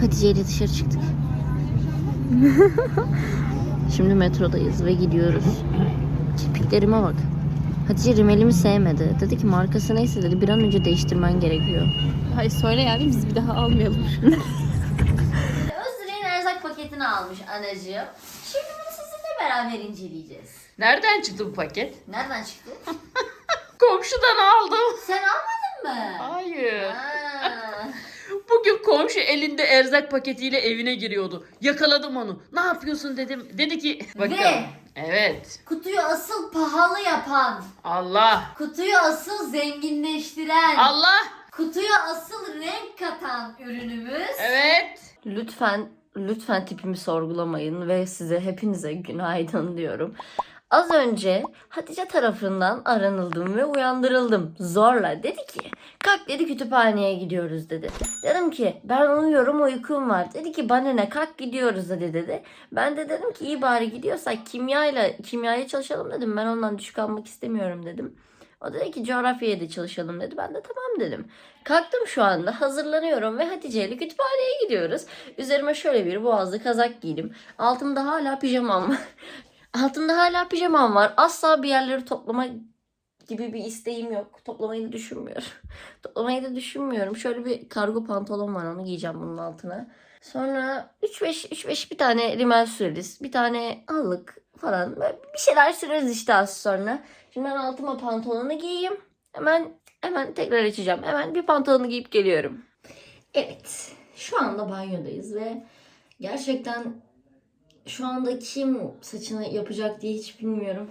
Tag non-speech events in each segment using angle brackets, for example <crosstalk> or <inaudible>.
Hatice ile dışarı çıktık. <laughs> Şimdi metrodayız ve gidiyoruz. Kirpiklerime bak. Hatice rimelimi sevmedi. Dedi ki markası neyse dedi bir an önce değiştirmen gerekiyor. Hayır söyle yani biz bir daha almayalım. <laughs> Özdire'nin erzak paketini almış anacığım. Şimdi bunu sizinle beraber inceleyeceğiz. Nereden çıktı bu paket? Nereden çıktı? <laughs> Komşudan aldım. Sen almadın mı? Hayır. Aa. Bugün komşu elinde erzak paketiyle evine giriyordu. Yakaladım onu. Ne yapıyorsun dedim. Dedi ki bakalım. Ve- Evet. Kutuyu asıl pahalı yapan, Allah. kutuyu asıl zenginleştiren, Allah. kutuya asıl renk katan ürünümüz. Evet. Lütfen lütfen tipimi sorgulamayın ve size hepinize günaydın diyorum. Az önce Hatice tarafından aranıldım ve uyandırıldım. Zorla dedi ki kalk dedi kütüphaneye gidiyoruz dedi. Dedim ki ben uyuyorum uykum var. Dedi ki bana ne kalk gidiyoruz dedi dedi. Ben de dedim ki iyi bari gidiyorsak kimyayla kimyaya çalışalım dedim. Ben ondan düşük almak istemiyorum dedim. O dedi ki coğrafyaya da çalışalım dedi. Ben de tamam dedim. Kalktım şu anda hazırlanıyorum ve Hatice ile kütüphaneye gidiyoruz. Üzerime şöyle bir boğazlı kazak giydim. Altımda hala pijamam var. Altımda hala pijamam var. Asla bir yerleri toplama gibi bir isteğim yok. Toplamayı da düşünmüyorum. <laughs> Toplamayı da düşünmüyorum. Şöyle bir kargo pantolon var onu giyeceğim bunun altına. Sonra 3-5 3-5 bir tane rimel süreriz. Bir tane allık falan. Bir şeyler süreriz işte az sonra. Şimdi ben altıma pantolonu giyeyim. Hemen hemen tekrar açacağım. Hemen bir pantolonu giyip geliyorum. Evet. Şu anda banyodayız ve gerçekten şu anda kim saçını yapacak diye hiç bilmiyorum.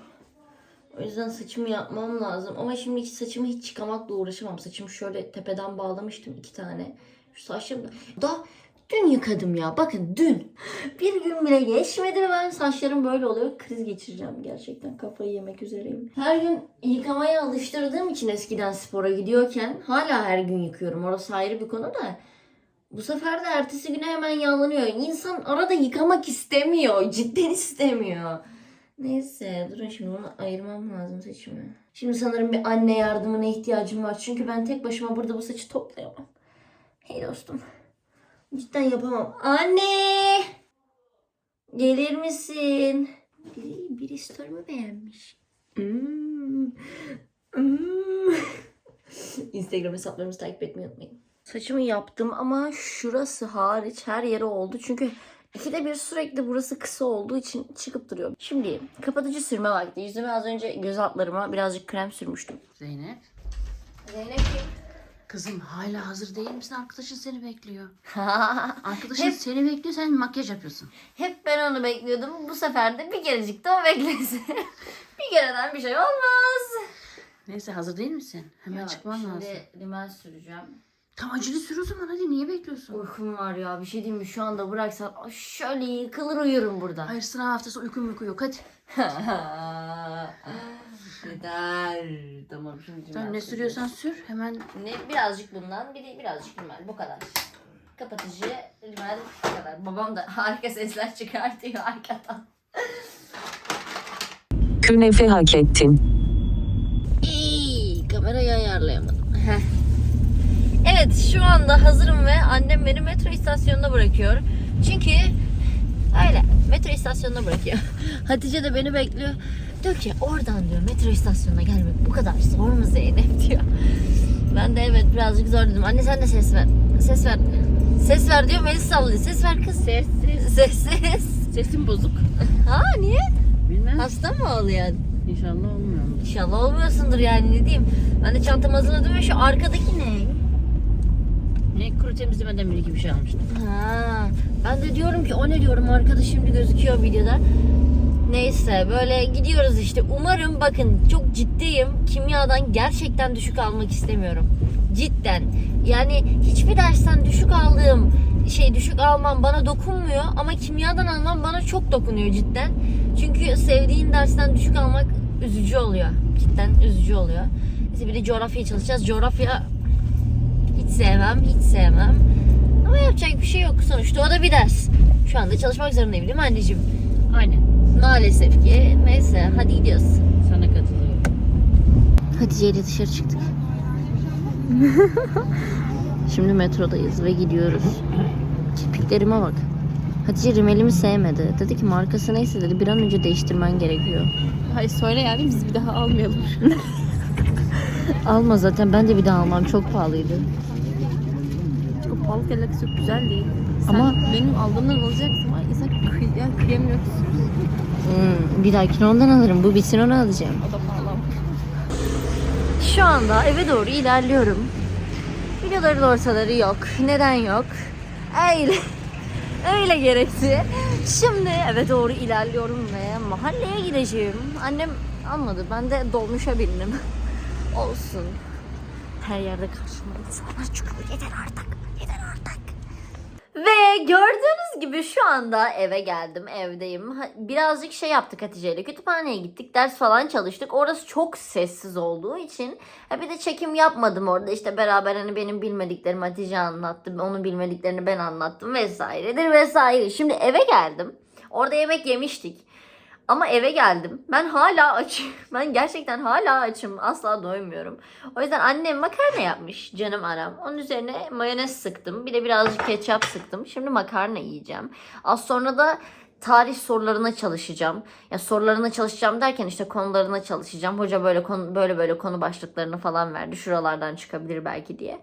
O yüzden saçımı yapmam lazım. Ama şimdi hiç saçımı hiç çıkamakla uğraşamam. Saçımı şöyle tepeden bağlamıştım iki tane. Şu saçlarım da... da dün yıkadım ya. Bakın dün. Bir gün bile geçmedi ve ben saçlarım böyle oluyor. Kriz geçireceğim gerçekten. Kafayı yemek üzereyim. Her gün yıkamaya alıştırdığım için eskiden spora gidiyorken hala her gün yıkıyorum. Orası ayrı bir konu da. Bu sefer de ertesi güne hemen yağlanıyor. İnsan arada yıkamak istemiyor. Cidden istemiyor. Neyse durun şimdi bunu ayırmam lazım saçımı. Şimdi sanırım bir anne yardımına ihtiyacım var. Çünkü ben tek başıma burada bu saçı toplayamam. Hey dostum. Cidden yapamam. Anne! Gelir misin? Biri, biri story'mi beğenmiş. Hmm. Hmm. <laughs> Instagram hesaplarımızı takip etmeyi unutmayın. Saçımı yaptım ama şurası hariç her yere oldu. Çünkü ikide bir sürekli burası kısa olduğu için çıkıp duruyor. Şimdi kapatıcı sürme vakti. Yüzüme az önce göz altlarıma birazcık krem sürmüştüm. Zeynep. Zeynep Kızım hala hazır değil misin? Arkadaşın seni bekliyor. <laughs> Arkadaşın Hep- seni bekliyor sen makyaj yapıyorsun. Hep ben onu bekliyordum. Bu sefer de bir kerecik de o beklesin. <laughs> bir kereden bir şey olmaz. Neyse hazır değil misin? Hemen çıkman şimdi lazım. rimel süreceğim. Tamam acele sür o zaman hadi niye bekliyorsun? Uykum var ya bir şey diyeyim mi? Şu anda bıraksan ay şöyle yıkılır uyurum burada. Hayır sınav haftası uyku uyku yok hadi. <laughs> Yeter. Tamam şimdi Sen ne sürüyorsan sür hemen. Ne, birazcık bundan bir de birazcık rimel bu kadar. Kapatıcı rimel bu kadar. Babam da harika sesler çıkartıyor arkadan. Künefe hak ettin. İyi, kamerayı ayarlayamadım. Evet şu anda hazırım ve annem beni metro istasyonuna bırakıyor. Çünkü öyle metro istasyonuna bırakıyor. <laughs> Hatice de beni bekliyor. Diyor ki oradan diyor metro istasyonuna gelmek bu kadar zor mu Zeynep <laughs> diyor. Ben de evet birazcık zor dedim. Anne sen de ses ver. Ses ver. Ses ver diyor Melis sallıyor. Ses ver kız. Ses ses. Ses ses. Sesim bozuk. <laughs> Ha niye? Bilmem. Hasta mı oluyorsun? İnşallah olmuyor. İnşallah olmuyorsundur yani ne diyeyim. Ben de çantamı hazırladım ve şu arkadaki ne? Ne kuru temizlemeden biri gibi şey almıştım. Ha, ben de diyorum ki o ne diyorum arkada şimdi gözüküyor videoda. Neyse böyle gidiyoruz işte. Umarım bakın çok ciddiyim. Kimyadan gerçekten düşük almak istemiyorum. Cidden. Yani hiçbir dersten düşük aldığım şey düşük almam bana dokunmuyor ama kimyadan almam bana çok dokunuyor cidden. Çünkü sevdiğin dersten düşük almak üzücü oluyor. Cidden üzücü oluyor. Neyse bir de coğrafya çalışacağız. Coğrafya hiç sevmem, hiç sevmem. Ama yapacak bir şey yok. Sonuçta o da bir ders. Şu anda çalışmak zorundayım değil mi anneciğim? Aynen. Maalesef ki. Neyse hadi gidiyoruz. Sana katılıyorum. Hatice ile dışarı çıktık. <laughs> Şimdi metrodayız ve gidiyoruz. Kirpik terliklerime bak. Hatice rimelimi sevmedi. Dedi ki markası neyse dedi bir an önce değiştirmen gerekiyor. Hayır söyle yani biz bir daha almayalım. <laughs> Alma zaten ben de bir daha almam çok pahalıydı. Çok pahalı alakası yok güzel değil. Sen Ama- benim aldığımdan alacaksın. Ay insan kıy ya, kıyamıyor. Hmm, bir dahakine ondan alırım. Bu bitsin onu alacağım. O da pahalı. Şu anda eve doğru ilerliyorum. Videoların ortaları yok. Neden yok? Öyle. <laughs> Öyle gerekti. Şimdi eve doğru ilerliyorum ve mahalleye gideceğim. Annem almadı. Ben de dolmuşa bindim. <laughs> Olsun. Her yerde karşıma insanlar çıkıyor. Yeter artık. Yeter artık. Ve gördüğünüz gibi şu anda eve geldim, evdeyim. Birazcık şey yaptık Hatice ile kütüphaneye gittik, ders falan çalıştık. Orası çok sessiz olduğu için bir de çekim yapmadım orada. İşte beraber hani benim bilmediklerimi Hatice anlattı, onun bilmediklerini ben anlattım vesairedir vesaire. Şimdi eve geldim. Orada yemek yemiştik. Ama eve geldim. Ben hala açım. <laughs> Ben gerçekten hala açım. Asla doymuyorum. O yüzden annem makarna yapmış canım anam. Onun üzerine mayonez sıktım. Bir de birazcık ketçap sıktım. Şimdi makarna yiyeceğim. Az sonra da tarih sorularına çalışacağım. Ya sorularına çalışacağım derken işte konularına çalışacağım. Hoca böyle konu böyle böyle konu başlıklarını falan verdi. Şuralardan çıkabilir belki diye.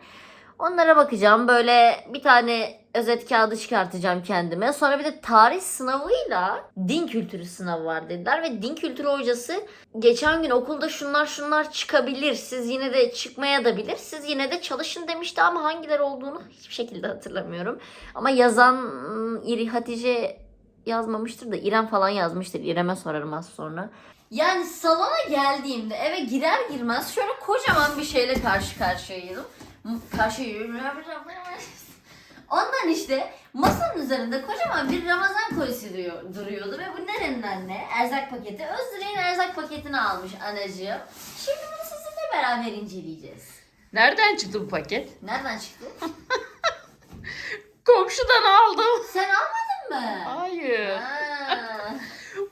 Onlara bakacağım. Böyle bir tane özet kağıdı çıkartacağım kendime. Sonra bir de tarih sınavıyla din kültürü sınavı var dediler ve din kültürü hocası geçen gün okulda şunlar şunlar çıkabilir. Siz yine de çıkmaya da bilir. Siz yine de çalışın demişti ama hangileri olduğunu hiçbir şekilde hatırlamıyorum. Ama yazan ım, İri Hatice yazmamıştır da İrem falan yazmıştır. İrem'e sorarım az sonra. Yani salona geldiğimde eve girer girmez şöyle kocaman bir şeyle karşı karşıyaydım. Karşıyayım. Ondan işte masanın üzerinde kocaman bir Ramazan kolisi duruyor, duruyordu ve bu nerenin anne? Erzak paketi. Özdire'nin erzak paketini almış anacığım. Şimdi bunu sizinle beraber inceleyeceğiz. Nereden çıktı bu paket? Nereden çıktı? <laughs> Komşudan aldım. Sen almadın mı? Hayır. Aa.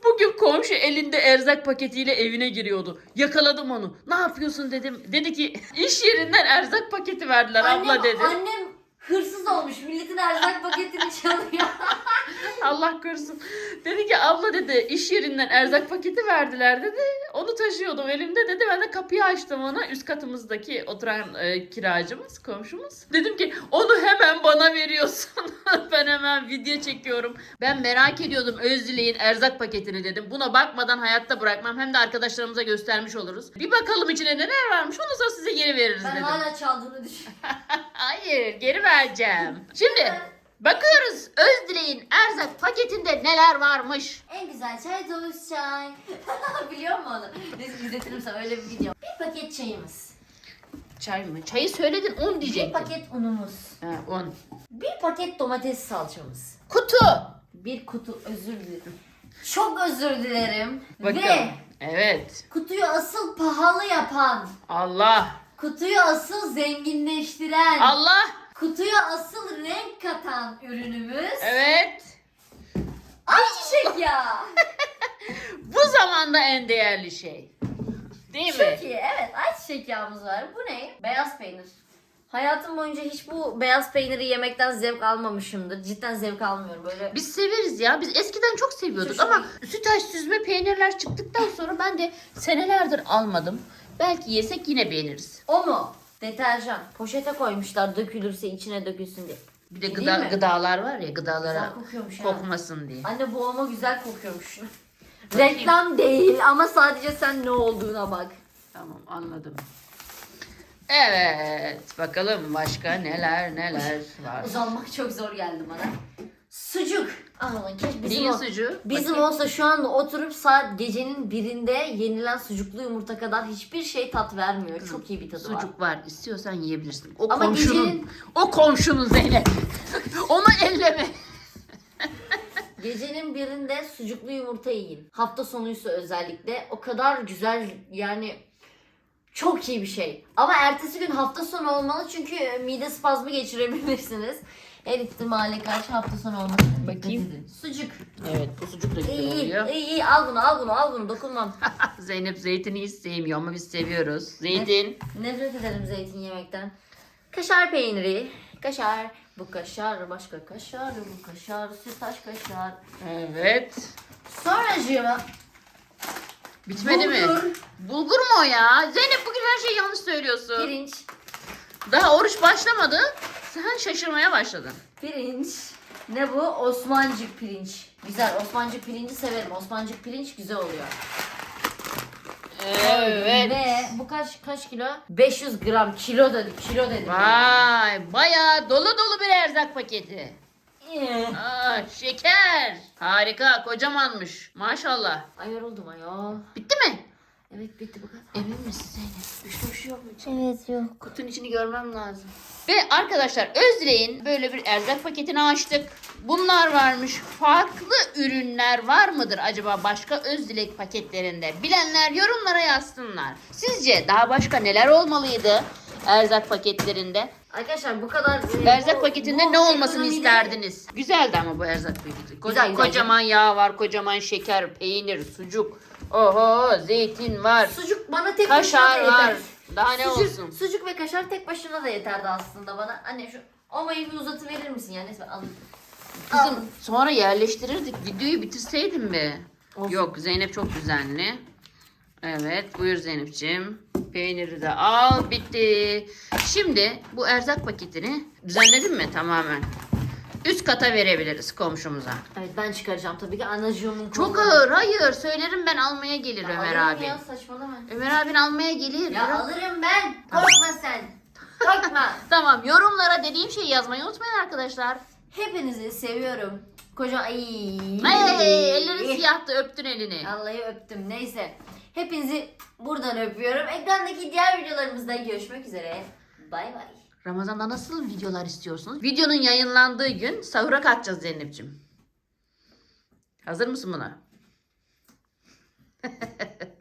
Bugün komşu elinde erzak paketiyle evine giriyordu. Yakaladım onu. Ne yapıyorsun dedim. Dedi ki iş yerinden erzak paketi verdiler abla Annem, dedi. annem hırsız olmuş. Milletin erzak paketini çalıyor. <laughs> Allah korusun. Dedi ki abla dedi iş yerinden erzak paketi verdiler dedi. Onu taşıyordum elimde dedi. Ben de kapıyı açtım ona. Üst katımızdaki oturan e, kiracımız, komşumuz. Dedim ki onu hemen bana veriyorsun. <laughs> ben hemen video çekiyorum. Ben merak ediyordum Özdilek'in erzak paketini dedim. Buna bakmadan hayatta bırakmam. Hem de arkadaşlarımıza göstermiş oluruz. Bir bakalım içine neler varmış. Onu sonra size geri veririz Ben dedim. hala çaldığını düşünüyorum. <laughs> Hayır geri vereceğim. Şimdi bakıyoruz Özdilek'in erzak paketinde neler varmış. En güzel çay Doğuş çay. <laughs> Biliyor musun onu? Neyse izletirim sana öyle bir video. Bir paket çayımız. Çay mı? Çayı söyledin un Bir diyecektim. paket unumuz. Ha, un. Bir paket domates salçamız. Kutu. Bir kutu özür dilerim. Çok özür dilerim. Bakalım. Ve Evet. kutuyu asıl pahalı yapan, Allah. kutuyu asıl zenginleştiren, Allah. Kutuya asıl renk katan ürünümüz Evet. ayçiçek <laughs> yağı. Bu zamanda en değerli şey. Değil mi? Çok iyi. Evet ayçiçek yağımız var. Bu ne? Beyaz peynir. Hayatım boyunca hiç bu beyaz peyniri yemekten zevk almamışımdır. Cidden zevk almıyorum böyle. Biz severiz ya. Biz eskiden çok seviyorduk ama sütaş süzme peynirler çıktıktan sonra ben de senelerdir almadım. Belki yesek yine beğeniriz. O mu? Deterjan. Poşete koymuşlar dökülürse içine dökülsün diye. Bir de gıda, mi? gıdalar var ya gıdalara Güzel kokuyormuş ha. kokmasın diye. Anne bu ama güzel kokuyormuş. <laughs> Reklam değil ama sadece sen ne olduğuna bak. Tamam anladım. Evet bakalım başka neler neler var. Uzanmak çok zor geldi bana. Sucuk. Aman keşke bizim, Neyin o- sucuğu? bizim Bakayım. olsa şu anda oturup saat gecenin birinde yenilen sucuklu yumurta kadar hiçbir şey tat vermiyor. Kızım, çok iyi bir tadı var. Sucuk var. İstiyorsan yiyebilirsin. O Ama komşunun. gecenin- O komşunun Zeynep. <laughs> Onu elleme. <laughs> Gecenin birinde sucuklu yumurta yiyin. Hafta sonuysa özellikle o kadar güzel yani çok iyi bir şey. Ama ertesi gün hafta sonu olmalı çünkü mide spazmı geçirebilirsiniz. Her ihtimale karşı hafta sonu olmalı. Bakayım. Dikkat edin. Sucuk. Evet bu sucuk da güzel İyi iyi, oluyor. iyi iyi al bunu al bunu al bunu dokunmam. <laughs> Zeynep zeytini hiç sevmiyor ama biz seviyoruz. Zeytin. Nefret ederim zeytin yemekten. Kaşar peyniri. Kaşar. Bu kaşar, başka kaşar, bu kaşar, sütaş kaşar. Evet. Sonracığıma Bitmedi mi? bulgur, Bulgur mu o ya? Zeynep bugün her şeyi yanlış söylüyorsun. pirinç, Daha oruç başlamadı. Sen şaşırmaya başladın. pirinç. Ne bu? Osmancık pirinç. Güzel. Osmancık pirinci severim. Osmancık pirinç güzel oluyor. Evet. Ve bu kaç kaç kilo? 500 gram kilo dedik. Kilo dedik. Vay bayağı dolu dolu bir erzak paketi. Ee. Aa, şeker. Harika kocamanmış. Maşallah. Ay yoruldum ay. oh. Bitti mi? Evet bitti bu kadar. Emin misin Zeynep? Üçte bir şey yok mu içinde? Evet yok. Kutunun içini görmem lazım. Ve arkadaşlar Özdileğin böyle bir erzak paketini açtık. Bunlar varmış. Farklı ürünler var mıdır acaba başka Özdilek paketlerinde? Bilenler yorumlara yazsınlar. Sizce daha başka neler olmalıydı erzak paketlerinde? Arkadaşlar bu kadar. e, Erzak bu- paketinde bu ne olmasını ekonomide- isterdiniz? Güzeldi ama bu erzak paketi. Koca- Güzel, güzel. kocaman yağ var, kocaman şeker, peynir, sucuk. Oho, zeytin var. Sucuk bana tek başına da Kaşar yeter. var. Daha ne sucuk, olsun? Sucuk ve kaşar tek başına da yeterdi aslında bana. Anne şu omayı bir uzatı verir misin yani? Neyse ben alayım. Kızım sonra yerleştirirdik. Videoyu bitirseydin be. Olsun. Yok Zeynep çok düzenli. Evet buyur Zeynep'ciğim. Peyniri de al bitti. Şimdi bu erzak paketini düzenledin mi tamamen? Üst kata verebiliriz komşumuza. Evet ben çıkaracağım tabii ki anacığımın Çok ağır hayır söylerim ben almaya gelir Ömer alırım abi. Ya saçmalama. Ömer abin almaya gelir. Ya Biraz- alırım ben. Korkma sen. Korkma. <laughs> Tamam yorumlara dediğim şeyi yazmayı unutmayın arkadaşlar. Hepinizi seviyorum. Koca ay. Ay, ellerin siyahtı öptün elini. Vallahi öptüm. Neyse. Hepinizi buradan öpüyorum. Ekrandaki diğer videolarımızda görüşmek üzere. Bay bay. Ramazan'da nasıl videolar istiyorsunuz? Videonun yayınlandığı gün sahura kalkacağız Zeynep'ciğim. Hazır mısın buna? <laughs>